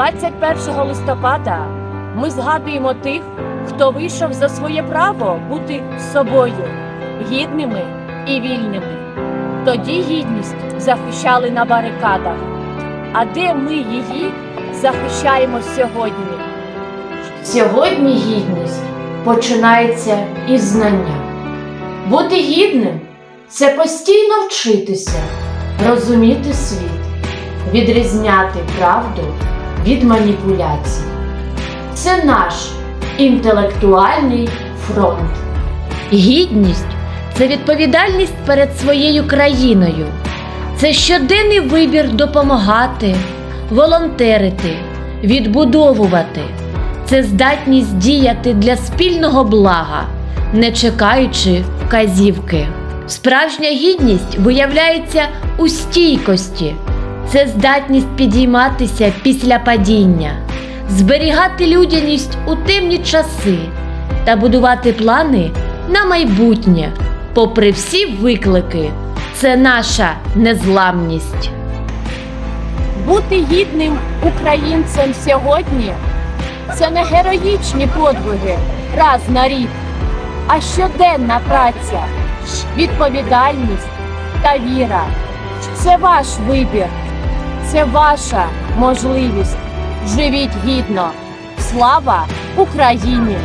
21 листопада ми згадуємо тих, хто вийшов за своє право бути собою, гідними і вільними. Тоді гідність захищали на барикадах. А де ми її захищаємо сьогодні? Сьогодні гідність починається із знання. Бути гідним це постійно вчитися, розуміти світ, відрізняти правду від маніпуляцій. Це наш інтелектуальний фронт. Гідність це відповідальність перед своєю країною. Це щоденний вибір допомагати, волонтерити, відбудовувати. Це здатність діяти для спільного блага, не чекаючи вказівки. Справжня гідність виявляється у стійкості. Це здатність підійматися після падіння, зберігати людяність у темні часи та будувати плани на майбутнє, попри всі виклики. Це наша незламність. Бути гідним українцем сьогодні це не героїчні подвиги раз на рік, а щоденна праця, відповідальність та віра. Це ваш вибір, це ваша можливість. Живіть гідно. Слава Україні!